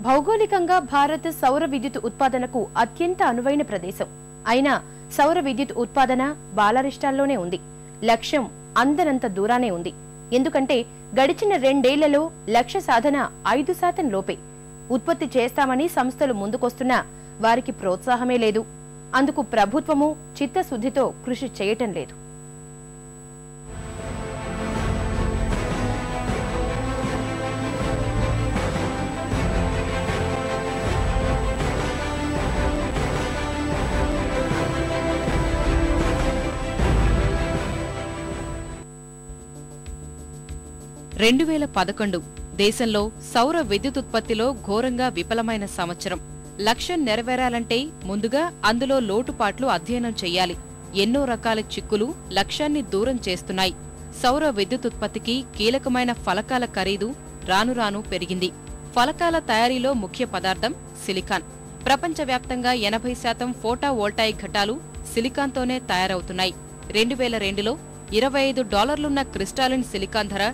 భౌగోళికంగా భారత్ సౌర విద్యుత్ ఉత్పాదనకు అత్యంత అనువైన ప్రదేశం. అయినా సౌర విద్యుత్ ఉత్పాదన బాలరిష్టాల్లోనే ఉంది. లక్ష్యం అందనంత దూరానే ఉంది. ఎందుకంటే గడిచిన రెండేళ్ళలో లక్ష్య సాధన ఐదు శాతం లోపే. ఉత్పత్తి చేస్తామని సంస్థలు ముందుకొస్తున్నా వారికి ప్రోత్సాహమే లేదు. అందుకు ప్రభుత్వము చిత్తశుద్ధితో కృషి చేయటం లేదు. రెండు వేల పదకొండు దేశంలో సౌర విద్యుత్ ఉత్పత్తిలో ఘోరంగా విఫలమైన సంవత్సరం. లక్ష్యం నెరవేరాలంటే ముందుగా అందులో లోటుపాట్లు అధ్యయనం చెయ్యాలి ఎన్నో రకాల చిక్కులు లక్ష్యాన్ని దూరం చేస్తున్నాయి. సౌర విద్యుత్ ఉత్పత్తికి కీలకమైన ఫలకాల ఖరీదు రాను రాను పెరిగింది. ఫలకాల తయారీలో ముఖ్య పదార్థం సిలికాన్. ప్రపంచవ్యాప్తంగా ఎనభై శాతం ఫోటావోల్టాయిక్ ఘటాలు సిలికాన్తోనే తయారవుతున్నాయి. రెండు వేల రెండులో ఇరవై ఐదు డాలర్లున్న క్రిస్టాలిన్ సిలికాన్ ధర